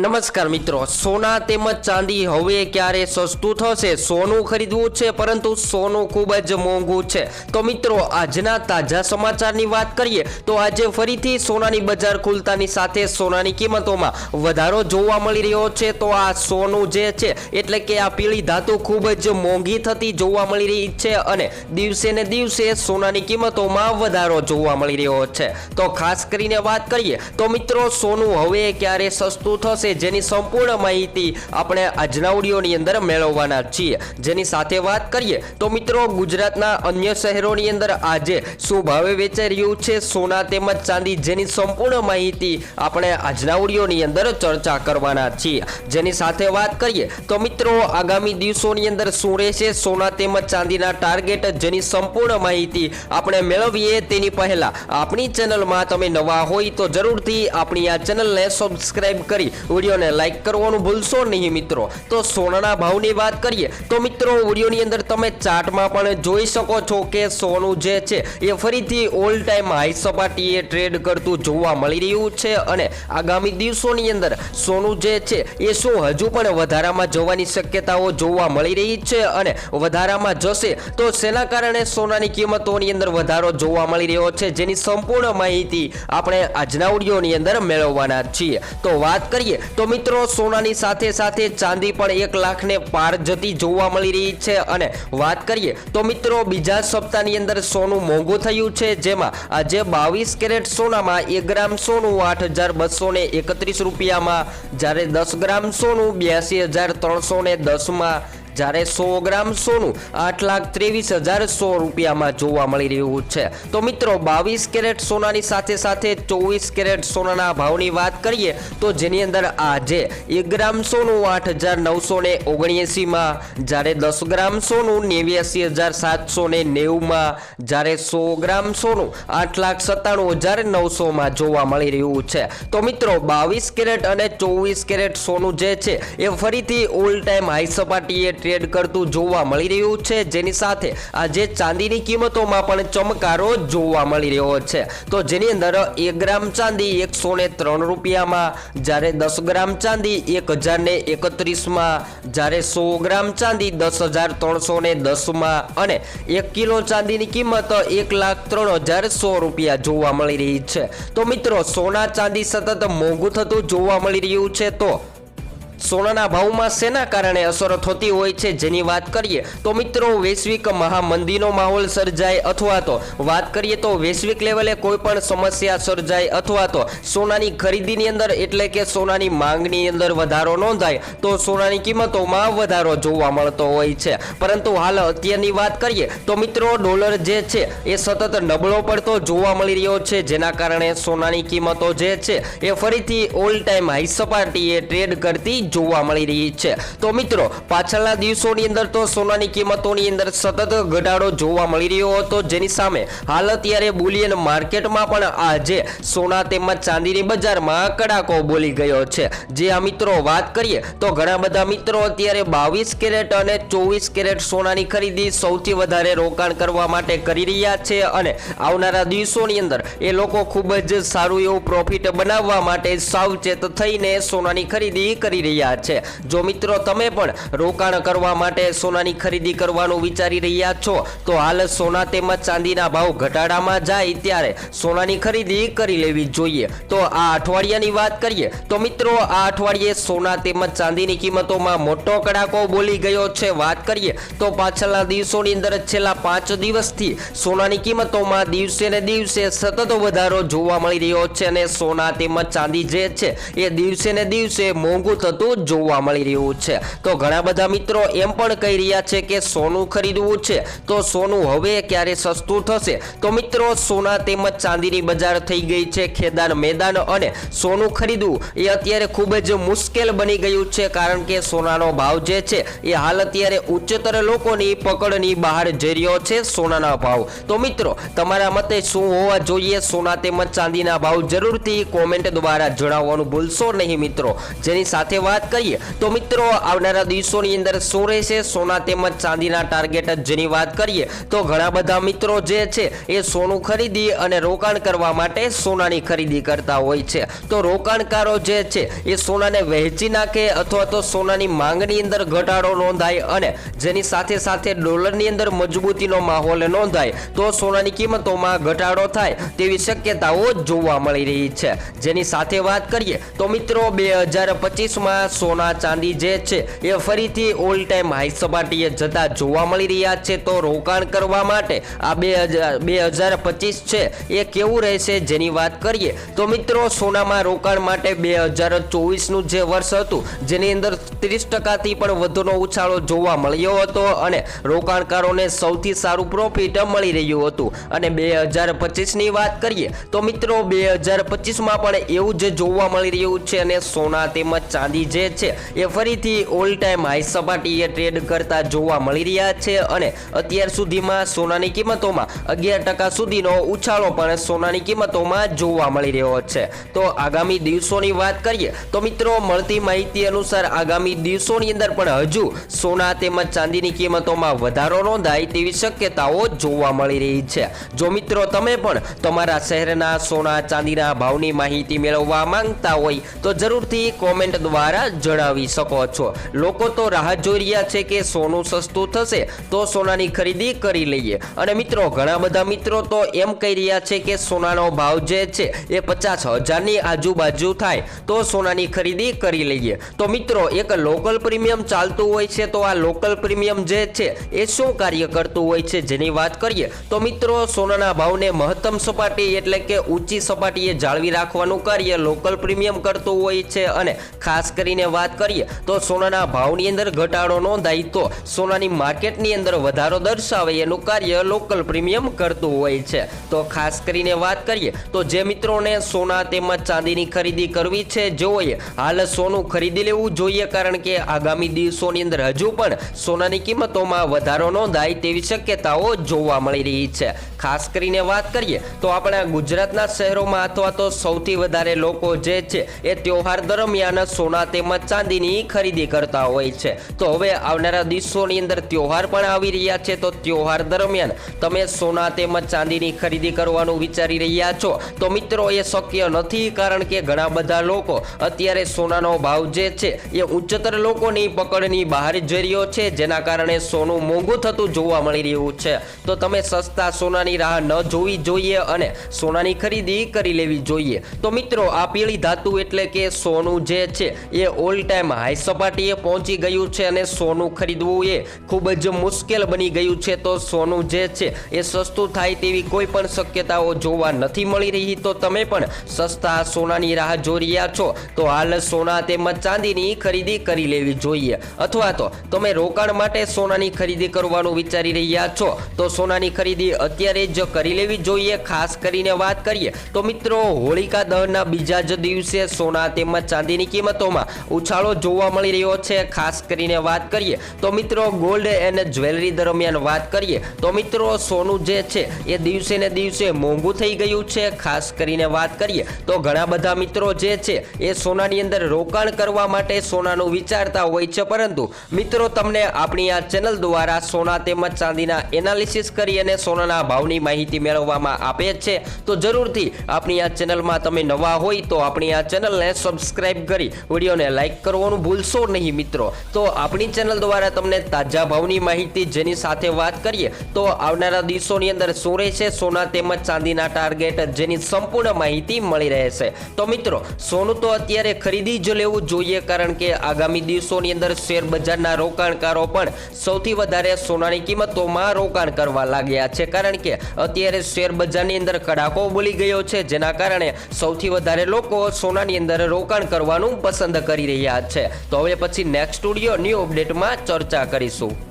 નમસ્કાર મિત્રો, સોના તેમજ ચાંદી હવે ક્યારે સસ્તું થશે? સોનું ખરીદવું છે, પરંતુ સોનું ખૂબ જ મોંઘું છે. તો મિત્રો, આજના તાજા સમાચારની વાત કરીએ, તો આજે ફરીથી સોનાની બજાર ખુલતાની સાથે સોનાની કિંમતોમાં વધારો જોવા મળી રહ્યો છે. તો આ સોનું જે છે, એટલે કે આ પીળી ધાતુ ખૂબ જ મોંઘી થતી જોવા મળી રહી છે અને દિવસે ને દિવસે સોનાની કિંમતોમાં વધારો જોવા મળી રહ્યો છે. તો ખાસ કરીને વાત કરીએ, તો મિત્રો, સોનું હવે ક્યારે સસ્તું થશે? જેની સંપૂર્ણ માહિતી આપણે આજના ઓડિયોની અંદર મેળવવાના છીએ. જેની સાથે વાત કરીએ તો મિત્રો ગુજરાતના અન્ય શહેરોની અંદર આજે શું ભાવે વેચાઈ રહ્યું છે સોના તેમજ ચાંદી જેની સંપૂર્ણ માહિતી આપણે આજના ઓડિયોની અંદર ચર્ચા કરવાના છીએ. જેની સાથે વાત કરીએ તો મિત્રો આગામી દિવસોની અંદર શું રહેશે? સોના તેમજ ચાંદીના ટાર્ગેટ જેની સંપૂર્ણ માહિતી આપણે મેળવીએ તેની પહેલા આપણી ચેનલમાં તમે નવા હોય તો જરૂરથી આપણી આ ચેનલને સબસ્ક્રાઇબ કરી વિડીયોને લાઈક કરવાનું ભૂલશો નહીં મિત્રો. તો સોનાના ભાવની વાત કરીએ, તો મિત્રો વિડીયોની અંદર તમે ચાર્ટમાં પણ જોઈ શકો છો કે સોનું જે છે, એ ફરીથી ઓલ ટાઈમ હાઈ સપાટીએ ટ્રેડ કરતું જોવા મળી રહ્યું છે અને આગામી દિવસોની અંદર સોનું જે છે, એ શું હજુ પણ વધારામાં જવાની શક્યતાઓ જોવા મળી રહી છે અને વધારામાં જશે, તો શેના કારણે સોનાની કિંમતોની અંદર વધારો જોવા મળી રહ્યો છે જેની સંપૂર્ણ માહિતી આપણે આજના ઓડિયોની અંદર મેળવવાના છીએ. તો વાત કરીએ તો મિત્રો, સોનાની સાથે સાથે ચાંદી પણ એક લાખને પાર જતી જોવા મળી રહી છે. અને વાત કરીએ તો મિત્રો, બીજા સપ્તાહની અંદર સોનું મોંઘું થયું છે, જેમાં આજે બાવીસ કેરેટ સોનામાં એક ગ્રામ સોનું આઠ હજાર બસો એકત્રીસ રૂપિયામાં, જ્યારે દસ ગ્રામ સોનું બ્યાસી હજાર ત્રણસો ને દસમાં જ્યારે સો ગ્રામ સોનું, આઠ લાખ ત્રેવીસ હજાર સો રૂપિયામાં જોવા મળી રહ્યું છે. તો મિત્રો, બાવીસ કેરેટ સોનાની સાથે સાથે ચોવીસ કેરેટ સોનાના ભાવની વાત કરીએ, તો જેની અંદર આજે એક ગ્રામ સોનું આઠ હજાર નવસો ને ઓગણએંસીમાં જ્યારે દસ ગ્રામ સોનું નેવ્યાસી હજાર સાતસો ને નેવુંમાં, જ્યારે સો ગ્રામ સોનું આઠ લાખ સત્તાણું હજાર નવસોમાં જોવા મળી રહ્યું છે. તો મિત્રો, બાવીસ કેરેટ અને ચોવીસ કેરેટ સોનું જે છે, એ ફરીથી ઓલ ટાઈમ હાઈ સપાટીએ ટ્રેડ કરતું જોવા મળી રહ્યું છે. જેની સાથે આજે ચાંદીની કિંમતોમાં પણ ચમકારો જોવા મળી રહ્યો છે. તો જેની અંદર એક ગ્રામ ચાંદી એકસો ને ત્રણ રૂપિયામાં, જ્યારે દસ ગ્રામ ચાંદી એક હજાર ને એકત્રીસમાં, જ્યારે સો ગ્રામ ચાંદી દસ હજાર ત્રણસો ને દસમાં અને એક કિલો ચાંદીની કિંમત એક લાખ ત્રણ હજાર સો રૂપિયા જોવા મળી રહી છે. તો મિત્રો, સોના ચાંદી સતત મોંઘું થતું જોવા મળી રહ્યું છે. તો સોનાના ભાવમાં શેના કારણે અસર થતી હોય છે જેની વાત કરીએ તો મિત્રો વૈશ્વિક મહામંદીનો માહોલ સર્જાય અથવા તો વાત કરીએ તો વૈશ્વિક લેવલે કોઈ પણ સમસ્યા સર્જાય અથવા તો સોનાની ખરીદીની અંદર એટલે કે સોનાની માંગની અંદર વધારો નોંધાય તો સોનાની કિંમતોમાં વધારો જોવા મળતો હોય છે. પરંતુ હાલ અત્યારની વાત કરીએ તો મિત્રો ડોલર જે છે એ સતત નબળો પડતો જોવા મળી રહ્યો છે જેના કારણે સોનાની કિંમતો જે છે એ ફરીથી ઓલ ટાઈમ હાઈ સપાટીએ ટ્રેડ કરતી જોવા મળી રહી છે. તો મિત્રો, પાછળના દિવસોની અંદર તો સોનાની કિંમતોની અંદર સતત ઘટાડો જોવા મળી રહ્યો હતો. જેની સામે હાલ અત્યારે બુલિયન માર્કેટમાં પણ આજે સોના તેમજ ચાંદીની બજારમાં કડાકો બોલી ગયો છે. જે આ મિત્રો વાત કરીએ, તો ઘણા બધા મિત્રો અત્યારે બાવીસ કેરેટ અને ચોવીસ કેરેટ સોનાની ખરીદી સૌથી વધારે રોકાણ કરવા માટે કરી રહ્યા છે અને આવનારા દિવસોની અંદર એ લોકો ખૂબ જ સારું એવું પ્રોફિટ બનાવવા માટે સાવચેત થઈને સોનાની ખરીદી કરી રહ્યા છે. જો મિત્રો તમે પણ રોકાણ કરવા માટે સોનાની ખરીદી કરવાનું વિચારી રહ્યા છો, તો હાલ સોના તેમજ ચાંદીના ભાવ ઘટાડામાં જાય ત્યારે સોનાની ખરીદી કરી લેવી જોઈએ. તો આ અઠવાડિયાની વાત કરીએ, તો મિત્રો આ અઠવાડિયે સોના તેમજ ચાંદીની કિંમતોમાં મોટો કડાકો બોલી ગયો છે. વાત કરીએ, તો પાછળના દિવસોની અંદર છેલ્લા પાંચ દિવસથી સોનાની કિંમતોમાં દિવસે ને દિવસે સતત વધારો જોવા મળી રહ્યો છે અને સોના તેમજ ચાંદી જે છે, એ દિવસે ને દિવસે મોંઘું થતું જોવા મળી રહ્યું છે. તો ઘણા બધા મિત્રો એમ પણ કહી રહ્યા છે કે સોનું ખરીદવું છે. તો સોનું હવે ક્યારે સસ્તું થશે? તો મિત્રો, સોના તેમજ ચાંદીની બજાર થઈ ગઈ છે ખેદાન મેદાન અને સોનું ખરીદવું એ અત્યારે ખૂબ જ મુશ્કેલ બની ગયું છે કારણ કે સોનાનો ભાવ જે છે એ હાલ અત્યારે ઉચ્ચતર લોકોની પકડની બહાર જઈ રહ્યો છે સોનાના ભાવ. તો મિત્રો, તમારા મતે શું હોવા જોઈએ? સોના તેમજ ચાંદીના ભાવ જરૂરથી કોમેન્ટ દ્વારા જણાવવાનું ભૂલશો નહીં મિત્રો. જેની સાથે વાત વાત કરીએ, તો મિત્રો, આવનારા દિવસોની અંદર શું રહેશે? સોના તેમજ ચાંદીના ટાર્ગેટ જેની વાત કરીએ, તો ઘણા બધા મિત્રો જે છે, એ સોનું ખરીદી અને રોકાણ કરવા માટે સોનાની ખરીદી કરતા હોય છે. તો રોકાણકારો જે છે, એ સોનાને વહેંચી નાખે અથવા તો સોનાની માંગની અંદર ઘટાડો નોંધાય અને જેની સાથે સાથે ડોલરની અંદર મજબૂતીનો માહોલ નોંધાય, તો સોનાની કિંમતોમાં ઘટાડો થાય તેવી શક્યતાઓ જોવા મળી રહી છે. જેની સાથે વાત કરીએ, તો મિત્રો, બે હજાર પચીસમાં સોના ચાંદી જે છે એ ફરીથી ઓલ ટાઈમ હાઈ સપાટીએ જતા જોવા મળી રહ્યા છે. તો રોકાણ કરવા માટે આ બે હજાર બે હજાર પચીસ છે એ કેવું રહેશે જેની વાત કરીએ તો મિત્રો સોનામાં રોકાણ માટે બે હજાર ચોવીસનું જે વર્ષ હતું જેની અંદર ત્રીસ ટકાથી પણ વધુનો ઉછાળો જોવા મળ્યો હતો અને રોકાણકારોને સૌથી સારું પ્રોફિટ મળી રહ્યું હતું. અને બે હજાર પચીસની વાત કરીએ તો મિત્રો બે હજાર પચીસમાં પણ એવું જ જોવા મળી રહ્યું છે અને સોના તેમજ ચાંદી જે છે એ ફરીથી ઓલ ટાઈમ હાઈ સપાટીએ ટ્રેડ કરતા જોવા મળી રહ્યા છે અને અત્યાર સુધીમાં સોનાની કિંમતોમાં અગિયાર ટકા સુધીનો ઉછાળો પણ સોનાની કિંમતોમાં જોવા મળી રહ્યો છે. તો આગામી દિવસોની વાત કરીએ તો મિત્રો, મળતી માહિતી અનુસાર આગામી દિવસોની અંદર પણ હજુ સોના તેમજ ચાંદીની કિંમતોમાં વધારો નોંધાય તેવી શક્યતાઓ જોવા મળી રહી છે. જો મિત્રો, તમે પણ તમારા શહેરના સોના ચાંદીના ભાવની માહિતી મેળવવા માંગતા હોય તો જરૂરથી કોમેન્ટ દ્વારા જણાવી શકો છો. લોકો તો રાહ જોઈ રહ્યા છે કે સોનું સસ્તું થશે તો સોનાની ખરીદી કરી લઈએ. અને મિત્રો, ઘણા બધા મિત્રો તો એમ કહી રહ્યા છે કે સોનાનો ભાવ જે છે એ પચાસ હજારની આજુબાજુ થાય તો સોનાની ખરીદી કરી લઈએ. તો મિત્રો, એક લોકલ પ્રીમિયમ ચાલતું હોય છે તો આ લોકલ પ્રીમિયમ જે છે એ શું કાર્ય કરતું હોય છે જેની વાત કરીએ? તો મિત્રો, સોનાના ભાવને મહત્તમ સપાટી એટલે કે ઊંચી સપાટીએ જાળવી રાખવાનું કાર્ય લોકલ પ્રીમિયમ કરતું હોય છે અને ખાસ કરીને વાત કરીએ, તો સોનાના ભાવની અંદર ઘટાડો નોંધાય તો સોનાની માર્કેટની અંદર વધારો દર્શાવે એનું કાર્ય લોકલ પ્રીમિયમ કરતું હોય છે. તો ખાસ કરીને વાત કરીએ, તો જે મિત્રોને સોના તેમજ ચાંદીની ખરીદી કરવી છે જોઈએ હાલ સોનું ખરીદી લેવું જોઈએ કારણ કે આગામી દિવસોની અંદર હજુ પણ સોનાની કિંમતોમાં વધારો નોંધાય તેવી શક્યતાઓ જોવા મળી રહી છે. ખાસ કરીને વાત કરીએ, તો આપણા ગુજરાતના શહેરોમાં અથવા તો સૌથી વધારે લોકો જે છે એ તહેવાર દરમિયાન સોના તેમજ ચાંદીની ખરીદી કરતા હોય છે. તો હવે આવનારા દિવસોની અંદર તહેવાર પણ આવી રહ્યા છે. તો તહેવાર દરમિયાન તમે સોના તેમજ ચાંદીની ખરીદી કરવાનું વિચારી રહ્યા છો. તો મિત્રો, એ શક્ય નથી કારણ કે ઘણા બધા લોકો અત્યારે સોનાનો ભાવ જે છે, એ ઉચ્ચતર લોકોની પકડની બહાર જઈ રહ્યો છે. જેના કારણે સોનું મોંઘું થતું જોવા મળી રહ્યું છે. તો તમે સસ્તા સોનાની રાહ ન જોવી જોઈએ અને સોનાની ખરીદી કરી લેવી જોઈએ. તો મિત્રો, આ પીળી ધાતુ એટલે કે સોનું જે છે, એ ઓલ ટાઈમ હાઈ સપાટીએ પહોંચી ગયું છે અને સોનું ખરીદવું એ ખૂબ જ મુશ્કેલ બની ગયું છે. તો સોનું જે છે એ સસ્તું થાય તેવી કોઈ પણ શક્યતાઓ જોવા નથી મળી રહી. તો તમે પણ સસ્તા સોનાની રાહ જોઈ રહ્યા છો. તો હાલ સોના તેમજ ચાંદીની ખરીદી કરી લેવી જોઈએ. અથવા તો તમે રોકાણ માટે સોનાની ખરીદી કરવાનું વિચારી રહ્યા છો. તો સોનાની ખરીદી અત્યારે જ કરી લેવી જોઈએ. ખાસ કરીને વાત કરીએ તો મિત્રો હોળિકા દહનના બીજા જ દિવસે સોના તેમજ ચાંદીની કિંમતોમાં ઉછાળો જોવા મળી રહ્યો છે. ખાસ કરીને વાત કરીએ તો મિત્રો ગોલ્ડ એન્ડ જ્વેલરી દરમિયાન વાત કરીએ તો મિત્રો, સોનું જે છે એ દિવસે ને દિવસે મોંઘું થઈ ગયું છે. ખાસ કરીને વાત કરીએ તો ઘણા બધા મિત્રો જે છે એ સોનાની અંદર રોકાણ કરવા માટે સોનાનું વિચારતા હોય છે. પરંતુ મિત્રો, તમને આપણી આ ચેનલ દ્વારા સોના તેમજ ચાંદીના એનાલિસિસ કરી અને સોનાના ભાવની માહિતી મેળવવામાં આપે છે. તો જરૂરથી આપણી આ ચેનલમાં તમે નવા હોય તો આપણી આ ચેનલને સબસ્ક્રાઈબ કરી વિડીયોને લાઇક કરવાનું ભૂલશો નહીં મિત્રો. તો આપણી ચેનલ દ્વારા તમને તાજા ભાવની માહિતી જેની સાથે વાત કરીએ, તો આવનારા દિવસોની અંદર શું રહેશે, સોના તેમજ ચાંદીના ટાર્ગેટ જેની સંપૂર્ણ માહિતી મળી રહેશે. તો મિત્રો, સોનું તો અત્યારે ખરીદી જ લેવું જોઈએ કારણ કે આગામી દિવસોની અંદર શેર બજારના રોકાણકારો પણ સૌથી વધારે સોનાની કિંમતોમાં રોકાણ કરવા લાગ્યા છે. કારણ કે અત્યારે શેર બજારની અંદર કડાકો બોલી ગયો છે, જેના કારણે સૌથી વધારે લોકો સોનાની અંદર રોકાણ કરવાનું પસંદ કરી રહ્યા છે. તો હવે પછી નેક્સ્ટ સ્ટુડિયો ન્યૂ અપડેટમાં ચર્ચા કરીશું.